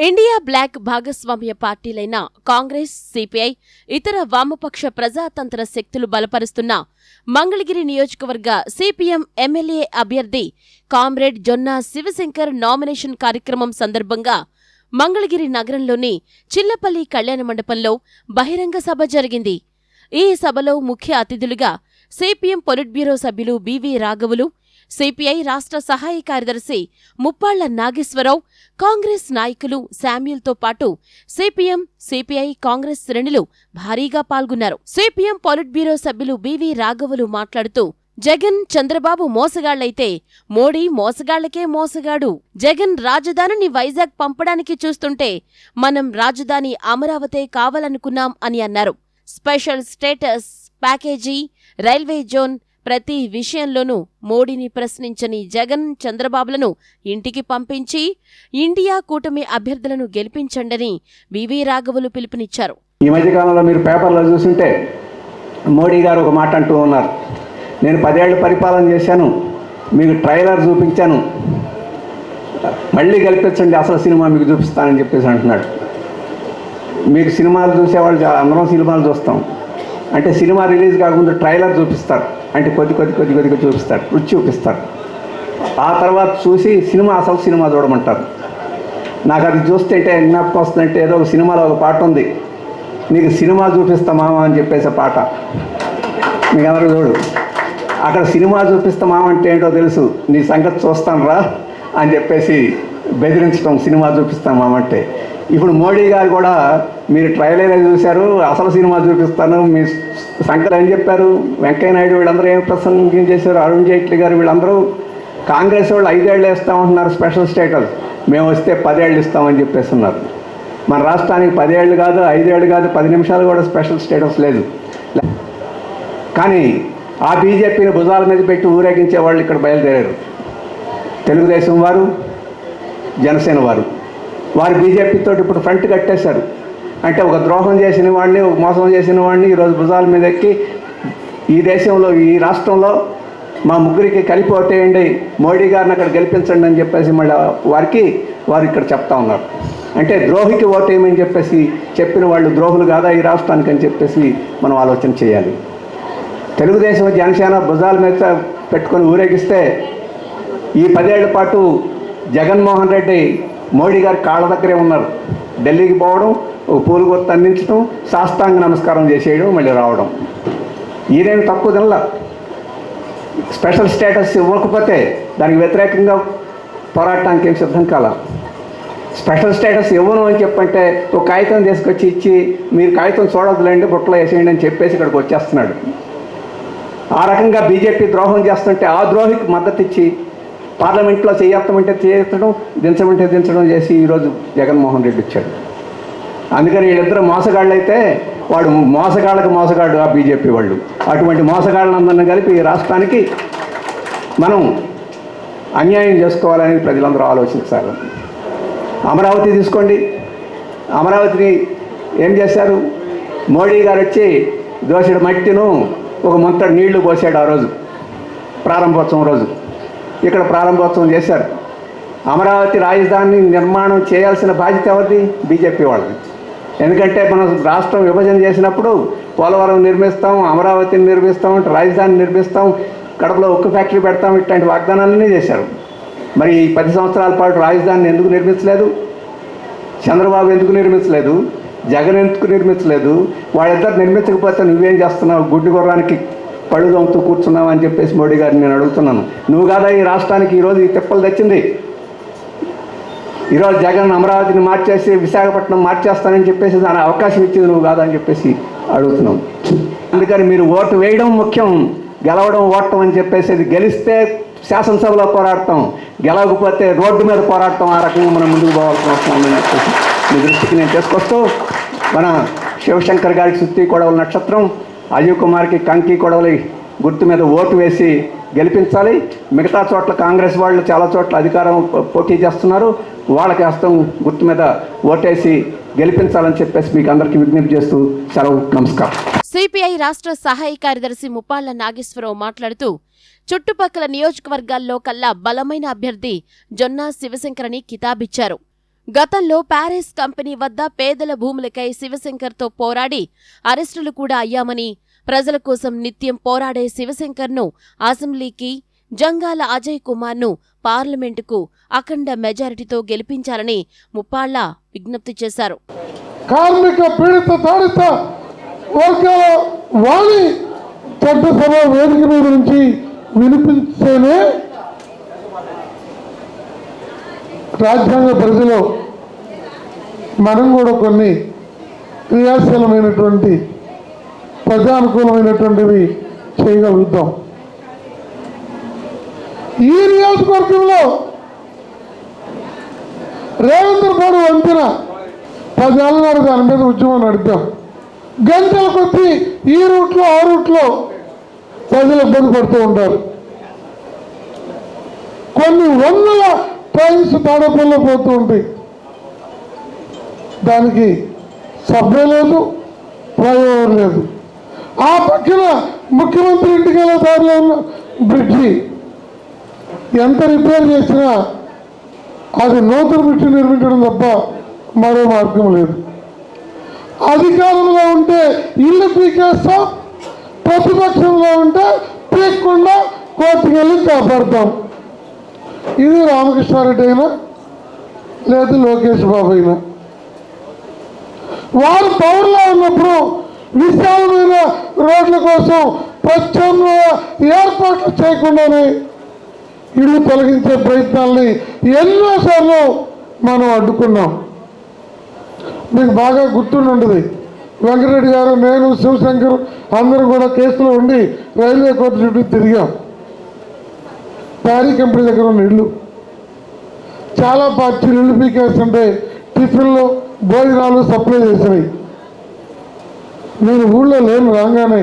India black భాగస్వామ్య పార్టీలైన Congress CPI ఇతర వామపక్ష ప్రజాతంత్ర శక్తులు బలపరుస్తున్న మంగళగిరి నియోజకవర్గ సిపిఎం ఎమ్మెల్యే అభ్యర్థి కామ్రేడ్ జొన్నా శివశంకర్ నామినేషన్ కార్యక్రమం సందర్భంగా మంగళగిరి నగరంలోని చిల్లపల్లి కళ్యాణ మండపంలో బహిరంగ సభ జరిగింది. ఈ సభలో ముఖ్య అతిథులుగా సిపిఎం పొలిట్ బ్యూరో సభ్యులు బివి రాఘవులు సిపిఐ రాష్ట్ర సహాయ కార్యదర్శి ముప్పాళ్ళ నాగేశ్వరరావు కాంగ్రెస్ నాయకులు శామ్యుల్తో పాటు సిపిఎం సిపిఐ కాంగ్రెస్ శ్రేణులు భారీగా పాల్గొన్నారు. సిపిఎం పొలిట్ బ్యూరో సభ్యులు బివి రాఘవులు మాట్లాడుతూ జగన్ చంద్రబాబు మోసగాళ్ళైతే మోడీ మోసగాళ్ళకే మోసగాడు. జగన్ రాజధానిని వైజాగ్ పంపడానికి చూస్తుంటే మనం రాజధాని అమరావతే కావాలనుకున్నాం అని అన్నారు. Special status package railway zone ప్రతి విషయంలోనూ మోడీని ప్రశ్నించని జగన్ చంద్రబాబులను ఇంటికి పంపించి ఇండియా కూటమి అభ్యర్థులను గెలిపించండని వివి రాఘవులు పిలుపునిచ్చారు. ఈ మధ్యకాలంలో మీరు పేపర్లో చూసుంటే మోడీ గారు ఒక మాట అంటూ ఉన్నారు. నేను పదేళ్ళు పరిపాలన చేశాను మీకు ట్రైలర్ చూపించాను మళ్ళీ గెలిపించండి అసలు సినిమా మీకు చూపిస్తానని చెప్పేసి అంటున్నాడు. మీకు సినిమాలు చూసేవాళ్ళు అందరం సినిమాలు చూస్తాం. అంటే సినిమా రిలీజ్ కాకముందు ట్రైలర్ చూపిస్తారు. అంటే కొద్ది కొద్ది కొద్ది కొద్దిగా చూపిస్తారు. రుచి చూపిస్తారు. ఆ తర్వాత చూసి సినిమా అసలు సినిమా చూడమంటారు. నాకు అది చూస్తుంటే జ్ఞాపకం వస్తుందంటే ఏదో ఒక సినిమాలో ఒక పాట ఉంది. నీకు సినిమా చూపిస్తా మామ అని చెప్పేసి పాట. మీకు అందరూ చూడు. అక్కడ సినిమా చూపిస్తా మామ అంటే ఏంటో తెలుసు. నీ సంగతి చూస్తాను రా అని చెప్పేసి బెదిరించడం సినిమా చూపిస్తాం అంటే ఇప్పుడు మోడీ గారు కూడా మీరు ట్రైలర్ చూశారు అసలు సినిమా చూపిస్తాను మీ శంకర్ ఏం చెప్పారు? వెంకయ్య నాయుడు వీళ్ళందరూ ఏం ప్రసంగం చేశారు అరుణ్ జైట్లీ గారు వీళ్ళందరూ కాంగ్రెస్ వాళ్ళు ఐదేళ్ళు ఇస్తామంటున్నారు స్పెషల్ స్టేటస్ మేము వస్తే పదేళ్ళు ఇస్తామని చెప్పేస్తున్నారు మన రాష్ట్రానికి పదేళ్ళు కాదు ఐదేళ్ళు కాదు పది నిమిషాలు కూడా స్పెషల్ స్టేటస్ లేదు. కానీ ఆ బీజేపీని భుజాల మీద పెట్టి ఊరేగించే వాళ్ళు ఇక్కడ బయలుదేరారు. తెలుగుదేశం వారు జనసేన వారు. వారు బీజేపీతో ఇప్పుడు ఫ్రంట్ కట్టేశారు. అంటే ఒక ద్రోహం చేసిన వాడిని ఒక మోసం చేసిన వాడిని ఈరోజు భుజాల మీద ఎక్కి ఈ దేశంలో ఈ రాష్ట్రంలో మా ముగ్గురికి కలిపి ఓటేయండి మోడీ గారిని అక్కడ గెలిపించండి అని చెప్పేసి మళ్ళీ వారికి వారు ఇక్కడ చెప్తా ఉన్నారు. అంటే ద్రోహికి ఓటేయమని చెప్పేసి చెప్పిన వాళ్ళు ద్రోహులు కాదా ఈ రాష్ట్రానికి అని చెప్పేసి మనం ఆలోచన చేయాలి. తెలుగుదేశం జనసేన భుజాల మీద పెట్టుకొని ఊరేగిస్తే ఈ పదేళ్ళ పాటు జగన్మోహన్ రెడ్డి మోడీ గారి కాళ్ళ దగ్గరే ఉన్నారు. ఢిల్లీకి పోవడం ఓ పూలు గుర్తు అందించడం శాస్త్రాంగ నమస్కారం చేసేయడం మళ్ళీ రావడం. ఈయనేం తక్కువ తినలా. స్పెషల్ స్టేటస్ ఇవ్వకపోతే దానికి వ్యతిరేకంగా పోరాటానికి ఏం సిద్ధం కాల. స్పెషల్ స్టేటస్ ఇవ్వను అని చెప్పంటే ఒక కాగితం తీసుకొచ్చి ఇచ్చి మీరు కాగితం చూడొద్దులేండి బుట్టలో వేసేయండి అని చెప్పేసి ఇక్కడికి వచ్చేస్తున్నాడు. ఆ రకంగా బీజేపీ ద్రోహం చేస్తుంటే ఆ ద్రోహికి మద్దతు ఇచ్చి పార్లమెంట్లో చేయత్తమంటే చేయత్తడం దించమంటే దించడం చేసి ఈరోజు జగన్మోహన్ రెడ్డి వచ్చాడు. అందుకని వీళ్ళిద్దరు మోసగాళ్ళు అయితే వాడు మోసగాళ్ళకు మోసగాడు ఆ బీజేపీ వాళ్ళు. అటువంటి మోసగాళ్ళందరినీ కలిపి ఈ రాష్ట్రానికి మనం అన్యాయం చేసుకోవాలని ప్రజలందరూ ఆలోచించాలి అమరావతి తీసుకోండి. అమరావతిని ఏం చేశారు? మోడీ గారు వచ్చి దోషుడు మట్టిను ఒక ముంతడు నీళ్ళు పోసాడు ఆ రోజు ప్రారంభోత్సవం రోజు. ఇక్కడ ప్రారంభోత్సవం చేశారు. అమరావతి రాజధాని నిర్మాణం చేయాల్సిన బాధ్యత ఎవరిది? బీజేపీ వాళ్ళది. ఎందుకంటే మనం రాష్ట్రం విభజన చేసినప్పుడు పోలవరం నిర్మిస్తాం అమరావతిని నిర్మిస్తాం రాజధాని నిర్మిస్తాం కడపలో ఉక్కు ఫ్యాక్టరీ పెడతాం ఇట్లాంటి వాగ్దానాలన్నీ చేశారు. మరి ఈ పది సంవత్సరాల పాటు రాజధానిని ఎందుకు నిర్మించలేదు? చంద్రబాబు ఎందుకు నిర్మించలేదు? జగన్ ఎందుకు నిర్మించలేదు? వాళ్ళిద్దరు నిర్మించకపోతే నువ్వేం చేస్తున్నావు? గుడ్డి గుర్రానికి పళ్ళు దొంగతూ కూర్చున్నావు అని చెప్పేసి మోడీ గారిని నేను అడుగుతున్నాను. నువ్వు కాదా ఈ రాష్ట్రానికి ఈరోజు ఈ తిప్పలు తెచ్చింది? ఈరోజు జగన్ అమరావతిని మార్చేసి విశాఖపట్నం మార్చేస్తానని చెప్పేసి దాని అవకాశం ఇచ్చింది నువ్వు కాదా అని చెప్పేసి అడుగుతున్నాం. అందుకని మీరు ఓటు వేయడం ముఖ్యం గెలవడం ఓటం అని చెప్పేసి గెలిస్తే శాసనసభలో పోరాడతాం గెలవకపోతే రోడ్డు మీద పోరాడతాం ఆ రకంగా మనం ముందుకు పోవాల్సిన అవసరం ఉందని చెప్పేసి మీ దృష్టికి నేను తీసుకొస్తూ మన శివశంకర్ గారికి సుత్తి కూడా నక్షత్రం అజయ్ కుమార్కి కంకి కొడవలి గుర్తు మీద ఓటు వేసి గెలిపించాలి. మిగతా చోట్ల కాంగ్రెస్ వాళ్ళు చాలా చోట్ల అధికారం పో- పోటీ చేస్తున్నారు. వాళ్ళకి హస్తం గుర్తు మీద ఓటేసి గెలిపించాలని చెప్పేసి మీకు అందరికీ విజ్ఞప్తి చేస్తూ సెలవు నమస్కారం. సిపిఐ రాష్ట్ర సహాయ కార్యదర్శి ముప్పాళ్ళ నాగేశ్వరరావు మాట్లాడుతూ చుట్టుపక్కల నియోజకవర్గాల్లో కల్లా బలమైన అభ్యర్థి జొన్నా శివశంకరని కితాబిచ్చారు. గతంలో ప్యారిస్ కంపెనీ వద్ద పేదల భూములకై శివశంకర్తో పోరాడి అరెస్టులు కూడా అయ్యామని ప్రజల కోసం నిత్యం పోరాడే శివశంకర్ను అసెంబ్లీకి జంగాల అజయ్ కుమార్ను పార్లమెంటుకు అఖండ మెజారిటీతో గెలిపించాలని ముప్పాళ్ళ విజ్ఞప్తి చేశారు. కార్మిక పీడిత తాడిత వర్గాల వాణి చట్టసభ వేదిక మీద నుంచి వినిపించేనే రాజ్యాంగ పరిధిలో మనం కూడా కొన్ని క్రియాశీలమైనటువంటి ప్రజానుకూలమైనటువంటివి చేయగలుగుతాం. ఈ నియోజకవర్గంలో రేవంద్ర గారు వంతెన పదేళ్ళ దాని మీద ఉద్యమం నడిపాం. గంటల కొద్దీ ఈ రూట్లో ఆ రూట్లో ప్రజలు ఇబ్బంది పడుతూ ఉంటారు. కొన్ని వందల ట్రైన్స్ తాడపల్లిలో పోతూ ఉంటాయి దానికి సభ్య లేదు ఫ్లైఓవర్ లేదు. ఆ పక్కన ముఖ్యమంత్రి ఇంటికి వెళ్ళే దారిలో ఉన్న బ్రిడ్జి ఎంత రిపేర్ చేసినా అది నూతన బ్రిడ్జి నిర్మించడం తప్ప మరో మార్గం లేదు. అధికారంలో ఉంటే ఇల్లు పీకేస్తాం ప్రతిపక్షంలో ఉంటే పీక్కుండా కోర్టుకెళ్ళి కాపాడతాం. ఇది రామకృష్ణారెడ్డి అయినా లేదు లోకేష్ బాబు అయినా. వారు పౌరులో ఉన్నప్పుడు విశాలమైన రోడ్ల కోసం ప్రత్యామ్నాయ ఏర్పాట్లు చేయకుండానే ఇల్లు తొలగించే ప్రయత్నాల్ని ఎన్నోసార్లు మనం అడ్డుకున్నాం. మీకు బాగా గుర్తుండుంటుంది వెంకటరెడ్డి గారు నేను శివశంకర్ అందరూ కూడా కేసులో ఉండి రైల్వే కోర్టు చుట్టూ తిరిగాం. శారీ కంపెనీ దగ్గర ఉన్న ఇళ్ళు. చాలా పార్టీలు ఇళ్ళు పీకేస్తుంటే టిఫిన్లు భోజనాలు సప్లై చేసినాయి. నేను ఊళ్ళో లేను రాగానే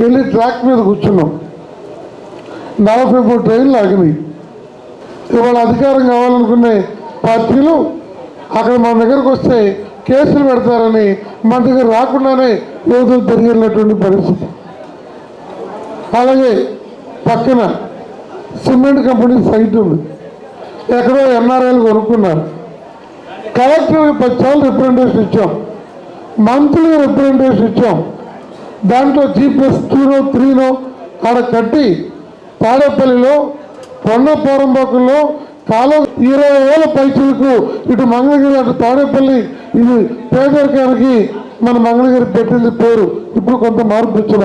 వెళ్ళి ట్రాక్ మీద కూర్చున్నాం. నలభై మూడు ట్రైన్లు ఆగినాయి. ఇవాళ అధికారం కావాలనుకునే పార్టీలు అక్కడ మన దగ్గరకు వస్తే కేసులు పెడతారని మన దగ్గర రాకుండానే రోజులు తిరిగినటువంటి పరిస్థితి. అలాగే పక్కన సిమెంట్ కంపెనీ సైట్ ఉంది. ఎక్కడో ఎన్ఆర్ఐలు కొనుక్కున్నారు. కలెక్టర్కి పది రిప్రజెంటేషన్ ఇచ్చాం. మంత్లీ రిప్రజెంటేషన్ ఇచ్చాం. దాంట్లో జీ ప్లస్ టూనో త్రీనో ఆడ కట్టి తాడేపల్లిలో కొండ కాలం ఇరవై వేల పైచులకు ఇటు మంగళగిరి అటు తాడేపల్లి ఇది పేదరికానికి మన మంగళగిరి పెట్టింది పేరు. ఇప్పుడు కొంత మార్పు ఇచ్చిన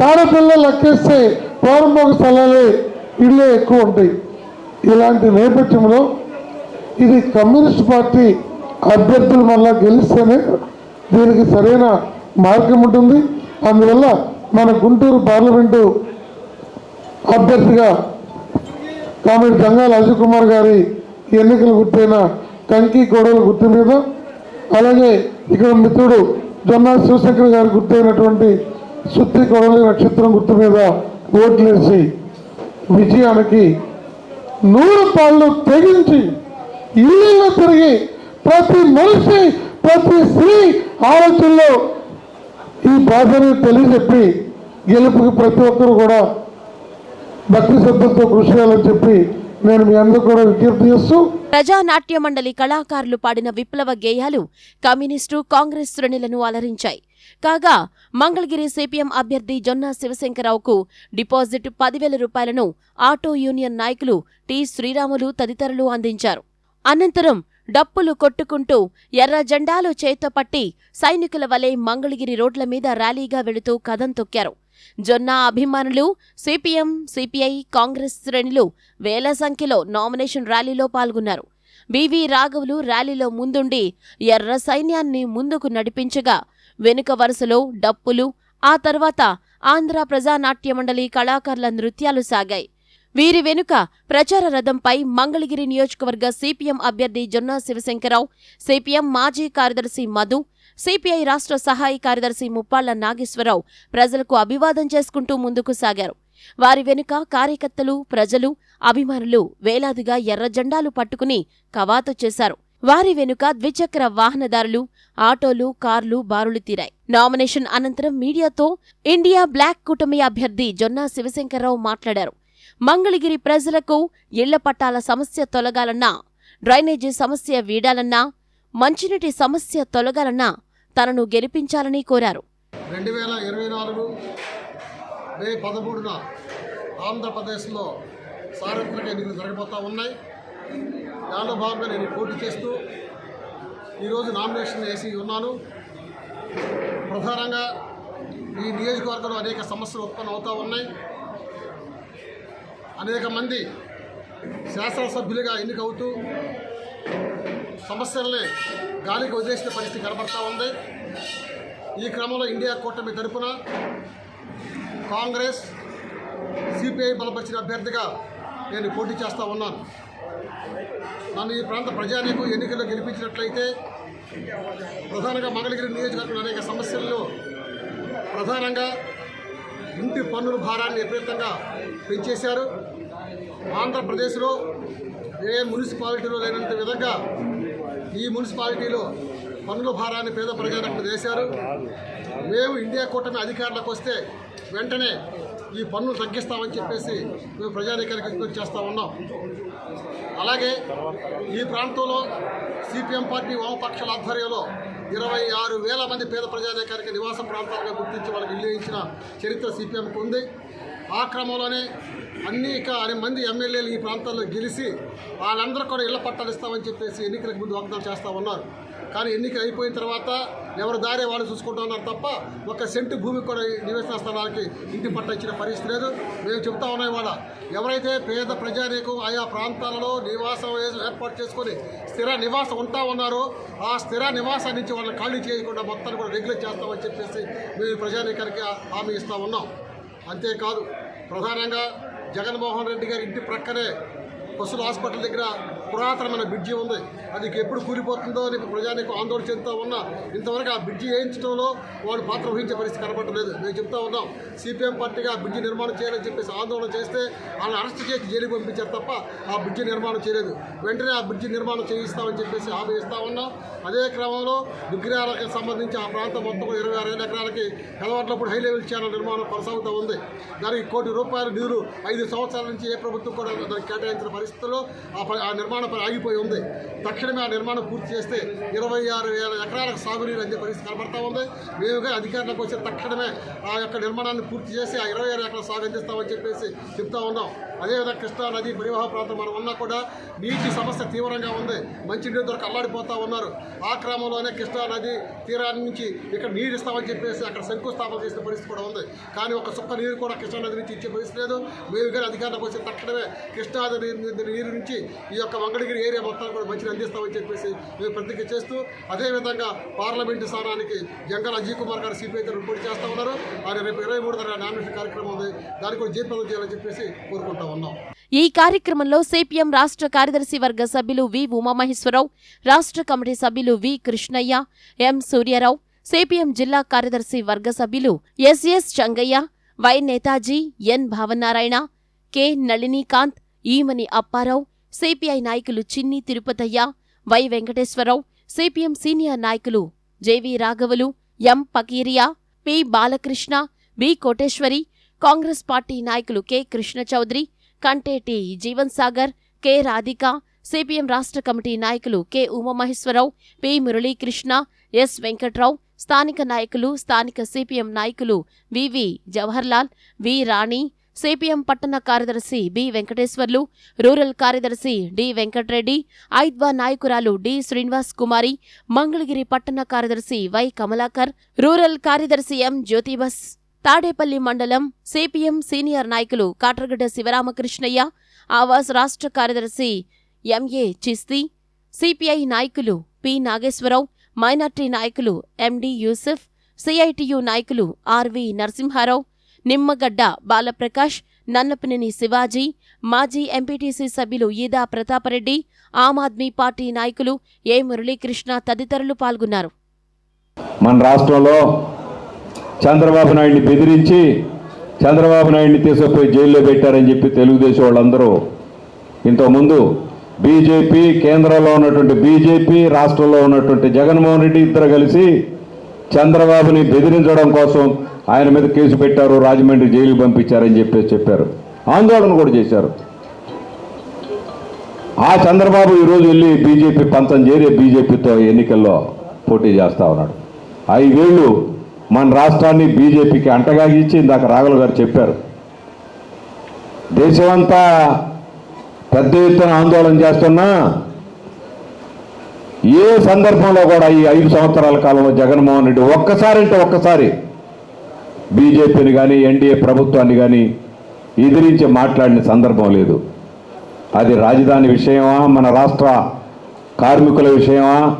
తాడేపల్లిలో లెక్కేస్తే ప్రారంభక స్థలాలే ఇళ్ళే ఎక్కువ ఉంటాయి. ఇలాంటి నేపథ్యంలో ఇది కమ్యూనిస్ట్ పార్టీ అభ్యర్థులు మళ్ళా గెలిస్తేనే దీనికి సరైన మార్గం ఉంటుంది. అందువల్ల మన గుంటూరు పార్లమెంటు అభ్యర్థిగా కామెడి జంగాల అజయ్ కుమార్ గారి ఎన్నికలు గుర్తైన కంకి గొడవల గుర్తు మీద అలాగే ఇక్కడ మిత్రుడు జొన్నా శివశంకర్ గారి గుర్తైనటువంటి సుత్తి కొడలి నక్షత్రం గుర్తు మీద ఓట్లేసి విజయానికి నూరు పాళ్ళు తెగించి ఇల్లు తిరిగి ప్రతి మనిషి ప్రతి స్త్రీ ఆలోచనలో ఈ బాధని తెలియజెప్పి గెలుపుకి ప్రతి ఒక్కరు కూడా భక్తి శ్రద్ధలతో కృషి చేయాలని చెప్పి నేను మీ అందరూ కూడా విజ్ఞప్తి చేస్తూ ప్రజానాట్య మండలి కళాకారులు పాడిన విప్లవ గేయాలు కమ్యూనిస్టు కాంగ్రెస్ శ్రేణులను అలరించాయి. కాగా మంగళగిరి సిపిఎం అభ్యర్థి జొన్న శివశంకరరావుకు డిపాజిట్ పదివేల రూపాయలను ఆటో యూనియన్ నాయకులు టి శ్రీరాములు తదితరులు అందించారు. అనంతరం డప్పులు కొట్టుకుంటూ ఎర్ర జెండాలు చేతపట్టి సైనికుల వలె మంగళగిరి రోడ్ల మీద ర్యాలీగా వెళుతూ కదం తొక్కారు. జొన్నా అభిమానులు సిపిఎం సిపిఐ కాంగ్రెస్ శ్రేణులు వేల సంఖ్యలో నామినేషన్ ర్యాలీలో పాల్గొన్నారు. బివి రాఘవులు ర్యాలీలో ముందుండి ఎర్ర సైన్యాన్ని ముందుకు నడిపించగా వెనుక వరుసలో డప్పులు ఆ తర్వాత ఆంధ్ర ప్రజానాట్య మండలి కళాకారుల నృత్యాలు సాగాయి. వీరి వెనుక ప్రచార రథంపై మంగళగిరి నియోజకవర్గ సిపిఎం అభ్యర్థి జొన్నా శివశంకరరావు సిపిఎం మాజీ కార్యదర్శి మధు సిపిఐ రాష్ట్ర సహాయ కార్యదర్శి ముప్పాళ్ళ నాగేశ్వరరావు ప్రజలకు అభివాదం చేసుకుంటూ ముందుకు సాగారు. వారి వెనుక కార్యకర్తలు ప్రజలు అభిమానులు వేలాదిగా ఎర్ర జెండాలు పట్టుకుని కవాతు చేశారు. వారి వెనుక ద్విచక్ర వాహనదారులు ఆటోలు కార్లు బారులు తీరాయి. నామినేషన్ అనంతరం మీడియాతో ఇండియా బ్లాక్ కూటమి అభ్యర్థి జొన్నా శివశంకర్రావు మాట్లాడారు. మంగళగిరి ప్రజలకు ఇళ్ళ పట్టాల సమస్య తొలగాలన్నా డ్రైనేజీ సమస్య వీడాలన్నా మంచినీటి సమస్య తొలగాలన్నా తనను గెలిపించాలని కోరారు. రెండు వేల ఇరవై నాలుగు మే పదమూడున ఆంధ్రప్రదేశ్లో సార్వత్రిక ఎన్నికలు జరగబోతూ ఉన్నాయి. దానిలో భాగంగా నేను పోటీ చేస్తూ ఈరోజు నామినేషన్ వేసి ఉన్నాను. ప్రధానంగా ఈ నియోజకవర్గంలో అనేక సమస్యలు ఉత్పన్నం అవుతూ ఉన్నాయి. అనేక మంది శాసనసభ్యులుగా ఎన్నికవుతూ సమస్యల్ని గాలికి వదిలేసిన పరిస్థితి కనబడతా ఉంది. ఈ క్రమంలో ఇండియా కూటమి తరపున కాంగ్రెస్ సిపిఐ బలపరిచిన అభ్యర్థిగా నేను పోటీ చేస్తూ ఉన్నాను. నన్ను ఈ ప్రాంత ప్రజానీకు ఎన్నికల్లో గెలిపించినట్లయితే ప్రధానంగా మంగళగిరి నియోజకవర్గంలో అనేక సమస్యల్లో ప్రధానంగా ఇంటి పన్నుల భారాన్ని విపరీతంగా పెంచేశారు. ఆంధ్రప్రదేశ్లో ఏ మున్సిపాలిటీలో లేనంత విధంగా ఈ మున్సిపాలిటీలో పన్నుల భారాన్ని పేద ప్రజలకు వేశారు. మేము ఇండియా కూటమి అధికారులకు వస్తే వెంటనే ఈ పన్నులు తగ్గిస్తామని చెప్పేసి మేము ప్రజానీకానికి విజ్ఞప్తి చేస్తూ ఉన్నాం. అలాగే ఈ ప్రాంతంలో సిపిఎం పార్టీ వామపక్షాల ఆధ్వర్యంలో ఇరవై ఆరు వేల మంది పేద ప్రజానీకానికి నివాస ప్రాంతాలుగా గుర్తించి వాళ్ళకి ఇల్లు ఇచ్చిన చరిత్ర సిపిఎంకు ఉంది. ఆ క్రమంలోనే అనేక అనే మంది ఎమ్మెల్యేలు ఈ ప్రాంతాల్లో గెలిచి వాళ్ళందరూ కూడా ఇళ్ళ పట్టాలు ఇస్తామని చెప్పేసి ఎన్నికలకు ముందు వాగ్దానం చేస్తూ ఉన్నారు. కానీ ఎన్నికలు అయిపోయిన తర్వాత ఎవరు దారి వాళ్ళు చూసుకుంటూ ఉన్నారు తప్ప ఒక సెంటు భూమి కూడా నివేశన స్థలానికి ఇంటి పట్ట ఇచ్చిన పరిస్థితి లేదు. మేము చెప్తా ఉన్నాం ఇవాళ ఎవరైతే పేద ప్రజానీకం ఆయా ప్రాంతాలలో నివాసం ఏర్పాటు చేసుకొని స్థిర నివాసం ఉంటా ఉన్నారో ఆ స్థిర నివాసం నుంచి వాళ్ళని ఖాళీ చేయకుండా మొత్తాన్ని కూడా రెగ్యులేట్ చేస్తామని చెప్పేసి మేము ప్రజానీకానికి హామీ ఇస్తా ఉన్నాం. అంతేకాదు ప్రధానంగా జగన్మోహన్ రెడ్డి గారి ఇంటి ప్రక్కనే పశువుల హాస్పిటల్ దగ్గర పురాతనమైన బ్రిడ్జి ఉంది. అది ఎప్పుడు కూలిపోతుందో అని ప్రజానికి ఆందోళన చెందుతూ ఉన్నా ఇంతవరకు ఆ బ్రిడ్జి వేయించడంలో వాడు పాత్ర వహించే పరిస్థితి కనపడలేదు మేము చెప్తా ఉన్నాం సిపిఎం పార్టీగా ఆ బ్రిడ్జి నిర్మాణం చేయాలని చెప్పేసి ఆందోళన చేస్తే వాళ్ళని అరెస్ట్ చేసి జైలుకి పంపించారు తప్ప ఆ బ్రిడ్జి నిర్మాణం చేయలేదు. వెంటనే ఆ బ్రిడ్జి నిర్మాణం చేయిస్తామని చెప్పేసి హామీ ఇస్తా ఉన్నాం. అదే క్రమంలో విగ్రహాలకు సంబంధించి ఆ ప్రాంతం మొత్తం ఇరవై ఆరు ఎకరాలకి కలవాట్లప్పుడు హై లెవెల్ ఛానల్ నిర్మాణం కొనసాగుతూ ఉంది. దానికి కోటి రూపాయల నిధులు ఐదు సంవత్సరాల నుంచి ఏ ప్రభుత్వం కూడా దానికి కేటాయించిన పరిస్థితుల్లో ఆ ప- ఆ నిర్మాణ పని ఆగిపోయి ఉంది. తక్షణమే ఆ నిర్మాణం పూర్తి చేస్తే ఇరవై ఆరు వేల ఎకరాలకు సాగునీరు అందే పరిస్థితి కనబడతా ఉంది. మేముగా అధికారులకు వచ్చే తక్షణమే ఆ యొక్క నిర్మాణాన్ని పూర్తి చేసి ఆ ఇరవై ఆరు ఎకరాల సాగు అందిస్తామని చెప్పేసి చెప్తా ఉన్నాం. అదేవిధంగా కృష్ణా నది పరివాహ ప్రాంతం మనం ఉన్నా కూడా నీటి సమస్య తీవ్రంగా ఉంది. మంచి నీరు దొరక అల్లాడిపోతా ఉన్నారు. ఆ క్రమంలోనే కృష్ణా నది తీరాన్ని నుంచి ఇక్కడ నీరు ఇస్తామని చెప్పేసి అక్కడ శంకుస్థాపన చేసిన పరిస్థితి కూడా ఉంది. కానీ ఒక సుక్క నీరు కూడా కృష్ణా నది నుంచి ఇచ్చే పరిస్థితి లేదు. మేము కానీ అధికారులకు వచ్చే తక్షణమే కృష్ణా నది నీరు నుంచి ఈ యొక్క మంగళగిరి ఏరియా మొత్తాన్ని కూడా మంచిని అందిస్తామని చెప్పేసి మేము ప్రతిజ్ఞ చేస్తూ అదేవిధంగా పార్లమెంటు స్థానానికి జంగల్ అజయ్ కుమార్ గారు సిపిఐ తరఫున పోటీ చేస్తూ ఉన్నారు. ఆయన రేపు ఇరవై మూడు తారీఖు నామినేషన్ కార్యక్రమం ఉంది. దాన్ని కూడా జయప్రదం చేయాలని చెప్పేసి కోరుకుంటా ఉన్నాం. ఈ కార్యక్రమంలో సిపిఎం రాష్ట్ర కార్యదర్శి వర్గ సభ్యులు వి ఉమామహేశ్వరరావు రాష్ట్ర కమిటీ సభ్యులు V Krishnaiah M Suryarao CPM జిల్లా కార్యదర్శి వర్గ సభ్యులు SS Changaiah Y Netaji N Bhavanarayana K Nalinikanth Eemani Apparao CPI నాయకులు Chinni Tirupataiah Y Venkateswararao CPM senior నాయకులు JV రాఘవులు M Pakiriya P Balakrishna B Koteswari Congress party నాయకులు K Krishna Chowdary Kanteti Jeevan Sagar K Radhika CPM రాష్ట్ర committee నాయకులు K Umamaheswararao P Muralikrishna S Venkatrao స్థానిక నాయకులు స్థానిక CPM నాయకులు వివి జవహర్లాల్ వి రాణి CPM పట్టణ కార్యదర్శి బి వెంకటేశ్వర్లు రూరల్ కార్యదర్శి డి వెంకట్రెడ్డి ఐద్వా నాయకురాలు డి శ్రీనివాస్ కుమారి మంగళగిరి పట్టణ కార్యదర్శి వై కమలాకర్ రూరల్ కార్యదర్శి ఎం జ్యోతిబస్ తాడేపల్లి మండలం సిపిఎం సీనియర్ నాయకులు కాట్రగడ్డ శివరామకృష్ణయ్య ఆవాస్ రాష్ట్ర కార్యదర్శి ఎంఏ చిస్తీ సిపిఐ నాయకులు పి నాగేశ్వరరావు మైనార్టీ నాయకులు ఎండి యూసుఫ్ సిఐటియు నాయకులు ఆర్వి నరసింహారావు నిమ్మగడ్డ బాలప్రకాష్ నన్నపనేని శివాజీ మాజీ ఎంపీటీసీ సభ్యులు ఈదా ప్రతాపరెడ్డి ఆమ్ ఆద్మీ పార్టీ నాయకులు ఏ మురళీకృష్ణ తదితరులు పాల్గొన్నారు. మన రాష్ట్రంలో చంద్రబాబు నాయుడిని బెదిరించి చంద్రబాబు నాయుడిని తీసుకుపోయి జైల్లో పెట్టారని చెప్పి తెలుగుదేశం వాళ్ళందరూ ఇంతకుముందు బీజేపీ కేంద్రంలో ఉన్నటువంటి బీజేపీ రాష్ట్రంలో ఉన్నటువంటి జగన్మోహన్ రెడ్డి ఇద్దరు కలిసి చంద్రబాబుని బెదిరించడం కోసం ఆయన మీద కేసు పెట్టారు రాజమండ్రి జైలుకి పంపించారని చెప్పేసి చెప్పారు. ఆందోళన కూడా చేశారు. ఆ చంద్రబాబు ఈరోజు వెళ్ళి బీజేపీ పంతం చేరి బీజేపీతో ఎన్నికల్లో పోటీ చేస్తా ఉన్నాడు. ఐదేళ్ళు మన రాష్ట్రాన్ని బీజేపీకి అంటగాగించి ఇందాక రాఘుల్ గారు చెప్పారు. దేశమంతా పెద్ద ఎత్తున ఆందోళన చేస్తున్నా ఏ సందర్భంలో కూడా ఈ ఐదు సంవత్సరాల కాలంలో జగన్మోహన్ రెడ్డి ఒక్కసారి అంటే ఒక్కసారి బీజేపీని కానీ ఎన్డీఏ ప్రభుత్వాన్ని కానీ ఎదిరించి మాట్లాడిన సందర్భం లేదు. అది రాజధాని విషయమా మన రాష్ట్ర కార్మికుల విషయమా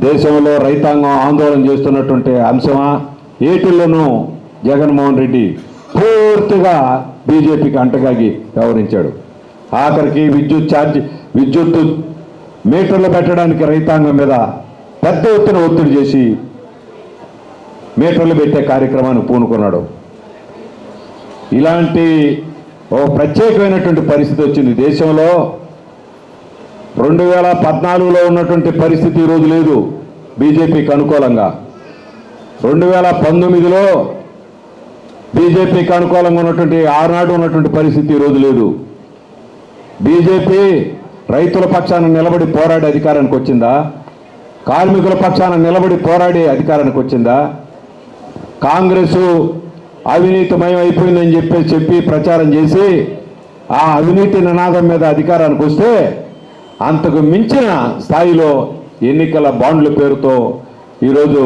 దేశంలో రైతాంగం ఆందోళన చేస్తున్నటువంటి అంశమా ఏటిల్లోనూ జగన్మోహన్ రెడ్డి పూర్తిగా బీజేపీకి అంటగాగి వ్యవహరించాడు. ఆఖరికి విద్యుత్ ఛార్జ్ విద్యుత్ మీటర్లు పెట్టడానికి రైతాంగం మీద పెద్ద ఎత్తున ఒత్తిడి చేసి మీటర్లు పెట్టే కార్యక్రమాన్ని పూనుకున్నాడు. ఇలాంటి ఓ ప్రత్యేకమైనటువంటి పరిస్థితి వచ్చింది. దేశంలో రెండు వేల పద్నాలుగులో ఉన్నటువంటి పరిస్థితి ఈరోజు లేదు. బీజేపీకి అనుకూలంగా. రెండు వేల పంతొమ్మిదిలో బీజేపీకి అనుకూలంగా ఉన్నటువంటి ఆనాడు ఉన్నటువంటి పరిస్థితి ఈరోజు లేదు. బీజేపీ రైతుల పక్షాన నిలబడి పోరాడే అధికారానికి వచ్చిందా? కార్మికుల పక్షాన నిలబడి పోరాడే అధికారానికి వచ్చిందా? కాంగ్రెస్ అవినీతిమయం అయిపోయిందని చెప్పి చెప్పి ప్రచారం చేసి ఆ అవినీతి నినాదం మీద అధికారానికి వస్తే అంతకు మించిన స్థాయిలో ఎన్నికల బాండ్ల పేరుతో ఈరోజు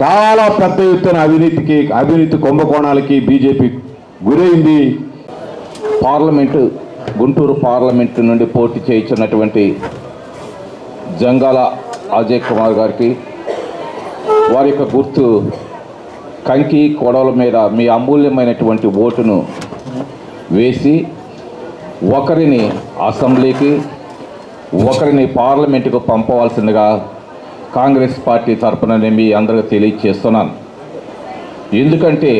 చాలా పెద్ద ఎత్తున అవినీతికి అవినీతి కుంభకోణాలకి బీజేపీ గురైంది. పార్లమెంటు గుంటూరు పార్లమెంటు నుండి పోటీ చేయించినటువంటి జంగాల అజయ్ కుమార్ గారికి వారి యొక్క గుర్తు కంకి కొడవల మీద మీ అమూల్యమైనటువంటి ఓటును వేసి ఒకరిని అసెంబ్లీకి ఒకరిని పార్లమెంటుకు పంపవలసిందిగా కాంగ్రెస్ పార్టీ తరపున నేను మీ అందరికీ తెలియజేస్తున్నాను ఎందుకంటే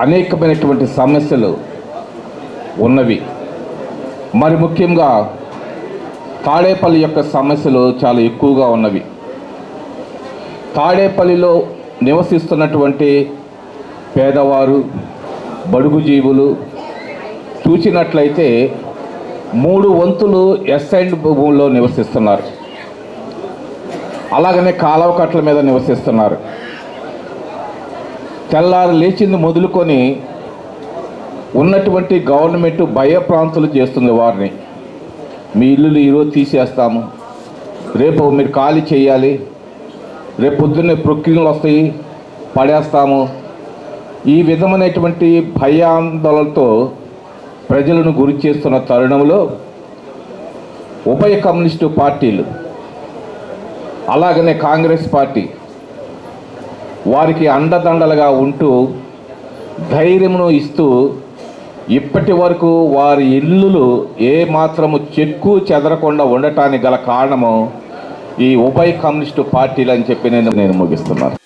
అనేకమైనటువంటి సమస్యలు ఉన్నవి. మరి ముఖ్యంగా తాడేపల్లి యొక్క సమస్యలు చాలా ఎక్కువగా ఉన్నవి. తాడేపల్లిలో నివసిస్తున్నటువంటి పేదవారు బడుగు జీవులు చూసినట్లయితే మూడు వంతులు ఎస్ఐండ్ భూముల్లో నివసిస్తున్నారు. అలాగనే కాలవ కట్ల మీద నివసిస్తున్నారు. తెల్లారు లేచింది మొదలుకొని ఉన్నటువంటి గవర్నమెంట్ భయప్రాంతులు చేస్తుంది వారిని. మీ ఇల్లులు ఈరోజు తీసేస్తాము. రేపు మీరు ఖాళీ చేయాలి. రేపు పొద్దున్నే ప్రొక్కిళ్ళు వస్తాయి. పడేస్తాము. ఈ విధమైనటువంటి భయాందోళనతో ప్రజలను గురి చేస్తున్న తరుణంలో ఉభయ కమ్యూనిస్టు పార్టీలు అలాగనే కాంగ్రెస్ పార్టీ వారికి అండదండలుగా ఉంటూ ధైర్యమును ఇస్తూ ఇప్పటి వరకు వారి ఇల్లులు ఏ మాత్రము చెక్కు చెదరకుండా ఉండటానికి గల కారణము ఈ ఉభయ కమ్యూనిస్టు పార్టీలు అని చెప్పి నేను నేను ముగిస్తున్నాను